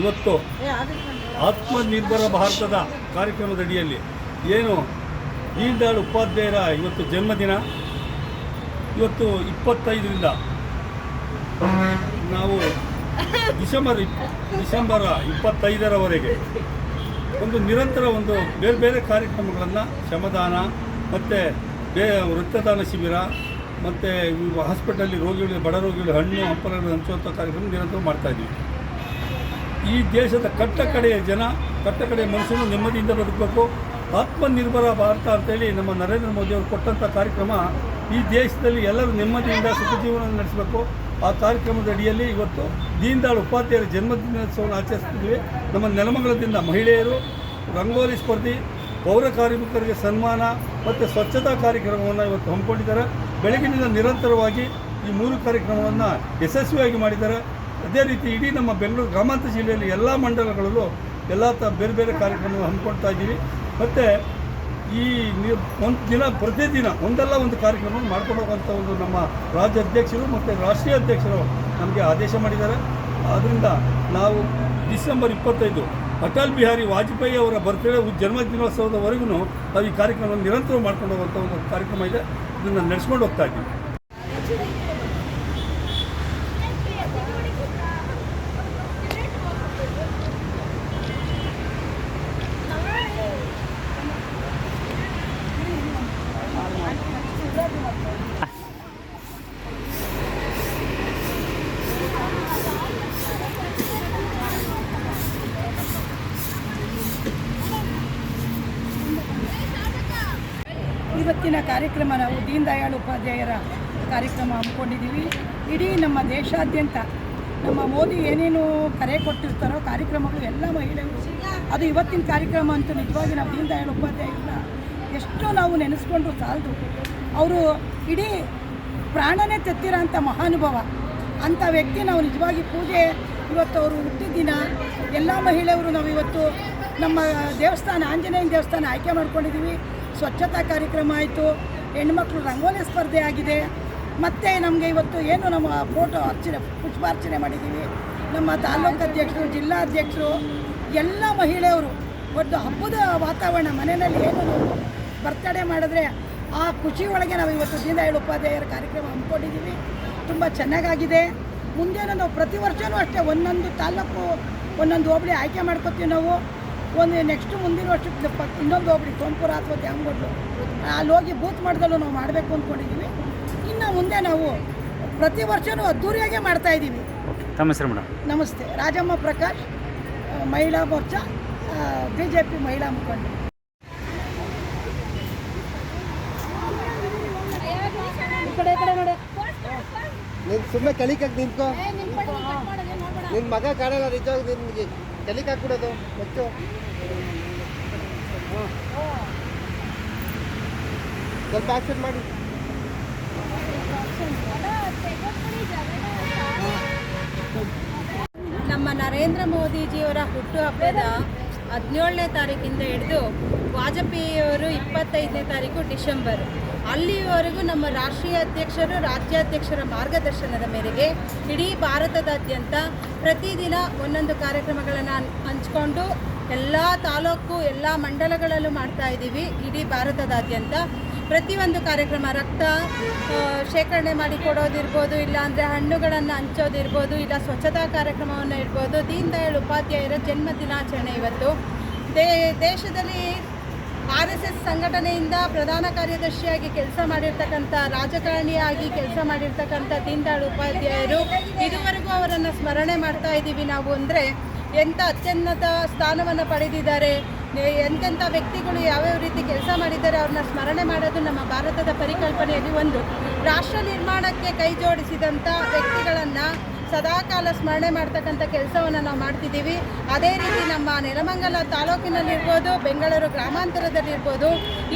ಇವತ್ತು ಆತ್ಮನಿರ್ಭರ ಭಾರತದ ಕಾರ್ಯಕ್ರಮದ ಅಡಿಯಲ್ಲಿ ಏನು ದೀನ್ ದಯಾಳ್ ಉಪಾಧ್ಯಾಯರ ಇವತ್ತು ಜನ್ಮದಿನ? ಇವತ್ತು ಇಪ್ಪತ್ತೈದರಿಂದ ನಾವು ಡಿಸೆಂಬರ್ ಇಪ್ಪ ಡಿಸೆಂಬರ್ ಇಪ್ಪತ್ತೈದರವರೆಗೆ ಒಂದು ನಿರಂತರ ಒಂದು ಬೇರೆ ಬೇರೆ ಕಾರ್ಯಕ್ರಮಗಳನ್ನು ಶ್ರಮದಾನ ಮತ್ತು ಬೇ ವೃತ್ತದಾನ ಶಿಬಿರ ಮತ್ತು ಹಾಸ್ಪಿಟಲಲ್ಲಿ ರೋಗಿಗಳಿಗೆ ಬಡ ರೋಗಿಗಳಿಗೆ ಹಣ್ಣು ಹಂಪಲಗಳು ಹಂಚುವಂಥ ಕಾರ್ಯಕ್ರಮ ನಿರಂತರ ಮಾಡ್ತಾಯಿದ್ದೀವಿ ಈ ದೇಶದ ಕಟ್ಟ ಕಡೆಯ ಜನ ಕಟ್ಟ ಕಡೆಯ ಮನುಷ್ಯನು ನೆಮ್ಮದಿಯಿಂದ ಬದುಕಬೇಕು. ಆತ್ಮನಿರ್ಭರ ಭಾರತ ಅಂತೇಳಿ ನಮ್ಮ ನರೇಂದ್ರ ಮೋದಿ ಅವರು ಕೊಟ್ಟಂಥ ಕಾರ್ಯಕ್ರಮ ಈ ದೇಶದಲ್ಲಿ ಎಲ್ಲರೂ ನೆಮ್ಮದಿಯಿಂದ ಸುಖ ಜೀವನ ನಡೆಸಬೇಕು. ಆ ಕಾರ್ಯಕ್ರಮದ ಅಡಿಯಲ್ಲಿ ಇವತ್ತು ದೀನ್ ಉಪಾಧ್ಯಾಯರ ಜನ್ಮದಿನೋತ್ಸವವನ್ನು ಆಚರಿಸ್ತಿದ್ವಿ. ನಮ್ಮ ನೆಲಮಂಗಲದಿಂದ ಮಹಿಳೆಯರು, ರಂಗೋಲಿ ಸ್ಪರ್ಧಿ, ಪೌರ ಕಾರ್ಮಿಕರಿಗೆ ಸನ್ಮಾನ ಮತ್ತು ಸ್ವಚ್ಛತಾ ಕಾರ್ಯಕ್ರಮವನ್ನು ಇವತ್ತು ಹಮ್ಮಿಕೊಂಡಿದ್ದಾರೆ. ಬೆಳಗಿನಿಂದ ನಿರಂತರವಾಗಿ ಈ ಮೂರು ಕಾರ್ಯಕ್ರಮವನ್ನು ಯಶಸ್ವಿಯಾಗಿ ಮಾಡಿದ್ದಾರೆ. ಅದೇ ರೀತಿ ಇಡೀ ನಮ್ಮ ಬೆಂಗಳೂರು ಗ್ರಾಮಾಂತರ ಜಿಲ್ಲೆಯಲ್ಲಿ ಎಲ್ಲ ಮಂಡಲಗಳಲ್ಲೂ ಎಲ್ಲ ತ ಬೇರೆ ಬೇರೆ ಕಾರ್ಯಕ್ರಮ ಹಮ್ಮಿಕೊಳ್ತಾ ಇದ್ದೀವಿ. ಮತ್ತು ಈ ಒಂದು ದಿನ, ಪ್ರತಿದಿನ ಒಂದಲ್ಲ ಒಂದು ಕಾರ್ಯಕ್ರಮ ಮಾಡ್ಕೊಂಡು ಹೋಗುವಂಥ ಒಂದು ನಮ್ಮ ರಾಜ್ಯ ಅಧ್ಯಕ್ಷರು ಮತ್ತು ರಾಷ್ಟ್ರೀಯ ಅಧ್ಯಕ್ಷರು ನಮಗೆ ಆದೇಶ ಮಾಡಿದ್ದಾರೆ. ಆದ್ದರಿಂದ ನಾವು ಡಿಸೆಂಬರ್ ಇಪ್ಪತ್ತೈದು ಅಟಲ್ ಬಿಹಾರಿ ವಾಜಪೇಯಿ ಅವರ ಬರ್ತ್ಡೇ ಜನ್ಮದಿನೋತ್ಸವದವರೆಗೂ ನಾವು ಈ ಕಾರ್ಯಕ್ರಮವನ್ನು ನಿರಂತರ ಮಾಡ್ಕೊಂಡು ಹೋಗುವಂಥ ಒಂದು ಕಾರ್ಯಕ್ರಮ ಇದೆ. ಇದನ್ನು ನಡೆಸ್ಕೊಂಡು ಹೋಗ್ತಾ ಇದ್ದೀವಿ. ಇವತ್ತಿನ ಕಾರ್ಯಕ್ರಮ ನಾವು ದೀನ್ ದಯಾಳ್ ಉಪಾಧ್ಯಾಯರ ಕಾರ್ಯಕ್ರಮ ಹಮ್ಮಿಕೊಂಡಿದ್ದೀವಿ. ಇಡೀ ನಮ್ಮ ದೇಶಾದ್ಯಂತ ನಮ್ಮ ಮೋದಿ ಏನೇನು ಕರೆ ಕೊಟ್ಟಿರ್ತಾರೋ ಕಾರ್ಯಕ್ರಮಗಳು ಎಲ್ಲ ಮಹಿಳೆಯರು. ಅದು ಇವತ್ತಿನ ಕಾರ್ಯಕ್ರಮ ಅಂತೂ ನಿಜವಾಗಿ ನಾವು ದೀನ್ ದಯಾಳ್ ಉಪಾಧ್ಯಾಯರನ್ನ ಎಷ್ಟು ನಾವು ನೆನೆಸ್ಕೊಂಡ್ರು ಸಾಲದು. ಅವರು ಇಡೀ ಪ್ರಾಣನೇ ತೆತ್ತಿರೋ ಅಂಥ ಮಹಾನುಭವ. ಅಂಥ ವ್ಯಕ್ತಿ ನಾವು ನಿಜವಾಗಿ ಪೂಜೆ ಇವತ್ತು ಅವರು ಹುಟ್ಟಿದ ದಿನ ಎಲ್ಲ ಮಹಿಳೆಯರು ನಾವು ಇವತ್ತು ನಮ್ಮ ದೇವಸ್ಥಾನ, ಆಂಜನೇಯನ ದೇವಸ್ಥಾನ ಆಯ್ಕೆ ಮಾಡ್ಕೊಂಡಿದ್ದೀವಿ. ಸ್ವಚ್ಛತಾ ಕಾರ್ಯಕ್ರಮ ಆಯಿತು. ಹೆಣ್ಮಕ್ಳು ರಂಗೋಲಿ ಸ್ಪರ್ಧೆ ಆಗಿದೆ. ಮತ್ತು ನಮಗೆ ಇವತ್ತು ಏನು ನಮ್ಮ ಫೋಟೋ ಅರ್ಚನೆ, ಪುಷ್ಪಾರ್ಚನೆ ಮಾಡಿದ್ದೀವಿ. ನಮ್ಮ ತಾಲೂಕು ಅಧ್ಯಕ್ಷರು, ಜಿಲ್ಲಾ ಅಧ್ಯಕ್ಷರು, ಎಲ್ಲ ಮಹಿಳೆಯರು. ಒಂದು ಹಬ್ಬದ ವಾತಾವರಣ, ಮನೆಯಲ್ಲಿ ಏನು ಬರ್ತಡೆ ಮಾಡಿದ್ರೆ ಆ ಖುಷಿ ಒಳಗೆ ನಾವು ಇವತ್ತು ದೀನದಯಾಳ್ ಉಪಾಧ್ಯಾಯರ ಕಾರ್ಯಕ್ರಮ ಹಮ್ಮಿಕೊಂಡಿದ್ದೀವಿ. ತುಂಬ ಚೆನ್ನಾಗಾಗಿದೆ. ಮುಂದೇನು ನಾವು ಪ್ರತಿ ವರ್ಷವೂ ಅಷ್ಟೇ ಒಂದೊಂದು ತಾಲೂಕು, ಒಂದೊಂದು ಹೋಬಳಿ ಆಯ್ಕೆ ಮಾಡ್ಕೋತೀವಿ ನಾವು. ಒಂದು ನೆಕ್ಸ್ಟ್ ಮುಂದಿನ ವರ್ಷಕ್ಕೆ ಇನ್ನೊಂದು ಹೋಗ್ಬಿಡಿ ಸೋಂಪುರ ಅಥವಾ ದ್ಯಾಮಗೋಡ್ಲು ಅಲ್ಲಿ ಹೋಗಿ ಬೂತ್ ಮಾಡ್ದಲ್ಲೂ ನಾವು ಮಾಡಬೇಕು ಅಂದ್ಕೊಂಡಿದ್ದೀವಿ ಇನ್ನು ಮುಂದೆ ನಾವು ಪ್ರತಿ ವರ್ಷವೂ ಅದ್ದೂರಿಯಾಗೇ ಮಾಡ್ತಾ ಇದ್ದೀವಿ ತಮ್ಮ ಹೆಸರು ಮೇಡಮ್? ನಮಸ್ತೆ. ರಾಜಮ್ಮ ಪ್ರಕಾಶ್ ಮಹಿಳಾ ಮೋರ್ಚಾ ಬಿ ಜೆ ಪಿ ಮಹಿಳಾ ಮುಖಂಡ. ಸುಮ್ಮನೆ ಕಲಿಕಕ್ಕೆ ನಿಂತ್ಕೋ. ನಿನ್ ಮಗ ಕಾಣಲ್ಲ ನಿಜವಾಗಿ ನಿನ್ಗೆ. ಕಲಿಕ್ ಹಾಕ್ಬಿಡೋದು ಹೆಚ್ಚು ಸ್ವಲ್ಪ ಆಕ್ಷನ್ ಮಾಡಿ. ನಮ್ಮ ನರೇಂದ್ರ ಮೋದಿಜಿಯವರ ಹುಟ್ಟುಹಬ್ಬದ ಹದಿನೇಳನೇ ತಾರೀಕಿಂದ ಹಿಡಿದು ವಾಜಪೇಯಿಯವರು ಇಪ್ಪತ್ತೈದನೇ ತಾರೀಕು ಡಿಸೆಂಬರ್. ಅಲ್ಲಿವರೆಗೂ ನಮ್ಮ ರಾಷ್ಟ್ರೀಯ ಅಧ್ಯಕ್ಷರು, ರಾಜ್ಯಾಧ್ಯಕ್ಷರ ಮಾರ್ಗದರ್ಶನದ ಮೇರೆಗೆ ಇಡೀ ಭಾರತದಾದ್ಯಂತ ಪ್ರತಿದಿನ ಒಂದೊಂದು ಕಾರ್ಯಕ್ರಮಗಳನ್ನು ಹಂಚ್ಕೊಂಡು ಎಲ್ಲ ತಾಲೂಕು, ಎಲ್ಲ ಮಂಡಲಗಳಲ್ಲೂ ಮಾಡ್ತಾ ಇದ್ದೀವಿ ಇಡೀ ಭಾರತದಾದ್ಯಂತ. ಪ್ರತಿಯೊಂದು ಕಾರ್ಯಕ್ರಮ ರಕ್ತ ಶೇಖರಣೆ ಮಾಡಿ ಕೊಡೋದಿರ್ಬೋದು, ಇಲ್ಲಾಂದರೆ ಹಣ್ಣುಗಳನ್ನು ಹಂಚೋದಿರ್ಬೋದು, ಇಲ್ಲ ಸ್ವಚ್ಛತಾ ಕಾರ್ಯಕ್ರಮವನ್ನು ಇರ್ಬೋದು ದೀನ್ ದಯಾಳ್ ಉಪಾಧ್ಯಾಯರ ಜನ್ಮ ದಿನಾಚರಣೆ ಇವತ್ತು. ದೇಶದಲ್ಲಿ ಆರ್ ಎಸ್ ಎಸ್ ಸಂಘಟನೆಯಿಂದ ಪ್ರಧಾನ ಕಾರ್ಯದರ್ಶಿಯಾಗಿ ಕೆಲಸ ಮಾಡಿರ್ತಕ್ಕಂಥ ರಾಜಕಾರಣಿಯಾಗಿ ಕೆಲಸ ಮಾಡಿರ್ತಕ್ಕಂಥ ದೀನ್ ದಯಾಳ್ ಉಪಾಧ್ಯಾಯರು, ಇದುವರೆಗೂ ಅವರನ್ನು ಸ್ಮರಣೆ ಮಾಡ್ತಾ ಇದ್ದೀವಿ ನಾವು ಅಂದರೆ ಎಂಥ ಅತ್ಯುನ್ನತ ಸ್ಥಾನವನ್ನು ಪಡೆದಿದ್ದಾರೆ ಎಂತೆಂಥ ವ್ಯಕ್ತಿಗಳು ಯಾವ್ಯಾವ ರೀತಿ ಕೆಲಸ ಮಾಡಿದ್ದಾರೆ ಅವ್ರನ್ನ ಸ್ಮರಣೆ ಮಾಡೋದು ನಮ್ಮ ಭಾರತದ ಪರಿಕಲ್ಪನೆಯಲ್ಲಿ ಒಂದು. ರಾಷ್ಟ್ರ ನಿರ್ಮಾಣಕ್ಕೆ ಕೈ ಜೋಡಿಸಿದಂಥ ವ್ಯಕ್ತಿಗಳನ್ನು ಸದಾಕಾಲ ಸ್ಮರಣೆ ಮಾಡ್ತಕ್ಕಂಥ ಕೆಲಸವನ್ನು ನಾವು ಮಾಡ್ತಿದ್ದೀವಿ. ಅದೇ ರೀತಿ ನಮ್ಮ ನೆಲಮಂಗಲ ತಾಲೂಕಿನಲ್ಲಿರ್ಬೋದು, ಬೆಂಗಳೂರು ಗ್ರಾಮಾಂತರದಲ್ಲಿರ್ಬೋದು,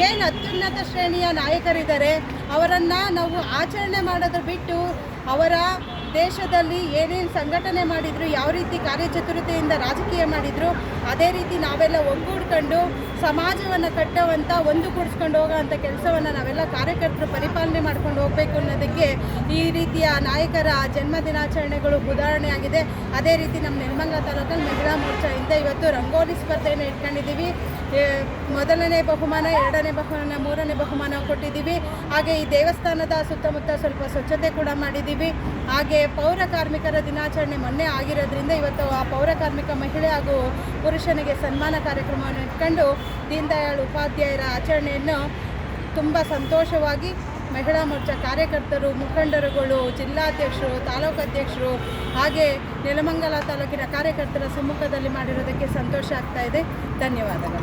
ಏನು ಅತ್ಯುನ್ನತ ಶ್ರೇಣಿಯ ನಾಯಕರಿದ್ದಾರೆ ಅವರನ್ನು ನಾವು ಆಚರಣೆ ಮಾಡೋದ್ರ ಬಿಟ್ಟು ಅವರ ದೇಶದಲ್ಲಿ ಏನೇನು ಸಂಘಟನೆ ಮಾಡಿದ್ರು, ಯಾವ ರೀತಿ ಕಾರ್ಯಚತುರತೆಯಿಂದ ರಾಜಕೀಯ ಮಾಡಿದ್ರು, ಅದೇ ರೀತಿ ನಾವೆಲ್ಲ ಒಗ್ಗೂಡ್ಕೊಂಡು ಸಮಾಜವನ್ನು ಕಟ್ಟುವಂಥ ಒಂದು ಕೂಡಿಸ್ಕೊಂಡು ಹೋಗೋವಂಥ ಕೆಲಸವನ್ನು ನಾವೆಲ್ಲ ಕಾರ್ಯಕರ್ತರು ಪರಿಪಾಲನೆ ಮಾಡ್ಕೊಂಡು ಹೋಗಬೇಕು ಅನ್ನೋದಕ್ಕೆ ಈ ರೀತಿಯ ನಾಯಕರ ಜನ್ಮ ದಿನಾಚರಣೆಗಳು ಉದಾಹರಣೆಯಾಗಿದೆ ಅದೇ ರೀತಿ ನಮ್ಮ ನೆಲಮಂಗಲ ತಾಲೂಕಲ್ಲಿ ಮಹಿಳಾ ಮೋರ್ಚಾಯಿಂದ ಇವತ್ತು ರಂಗೋಲಿ ಸ್ಪರ್ಧೆಯನ್ನು ಇಟ್ಕೊಂಡಿದ್ದೀವಿ. ಮೊದಲನೇ ಬಹುಮಾನ, ಎರಡನೇ ಬಹುಮಾನ, ಮೂರನೇ ಬಹುಮಾನ ಕೊಟ್ಟಿದ್ದೀವಿ. ಹಾಗೆ ಈ ದೇವಸ್ಥಾನದ ಸುತ್ತಮುತ್ತ ಸ್ವಲ್ಪ ಸ್ವಚ್ಛತೆ ಕೂಡ ಮಾಡಿದ್ದೀವಿ. ಹಾಗೆ ಪೌರ ಕಾರ್ಮಿಕರ ದಿನಾಚರಣೆ ಮೊನ್ನೆ ಆಗಿರೋದ್ರಿಂದ ಇವತ್ತು ಆ ಪೌರ ಕಾರ್ಮಿಕ ಮಹಿಳೆ ಹಾಗೂ ಪುರುಷನಿಗೆ ಸನ್ಮಾನ ಕಾರ್ಯಕ್ರಮವನ್ನು ಇಟ್ಕೊಂಡು ದೀನ್ದಯಾಳ್ ಉಪಾಧ್ಯಾಯರ ಆಚರಣೆಯನ್ನು ತುಂಬ ಸಂತೋಷವಾಗಿ ಮಹಿಳಾ ಮೋರ್ಚಾ ಕಾರ್ಯಕರ್ತರು, ಮುಖಂಡರುಗಳು, ಜಿಲ್ಲಾಧ್ಯಕ್ಷರು, ತಾಲೂಕು ಅಧ್ಯಕ್ಷರು ಹಾಗೆ ನೆಲಮಂಗಲ ತಾಲೂಕಿನ ಕಾರ್ಯಕರ್ತರ ಸಮ್ಮುಖದಲ್ಲಿ ಮಾಡಿರೋದಕ್ಕೆ ಸಂತೋಷ ಆಗ್ತಾ ಇದೆ. ಧನ್ಯವಾದಗಳು.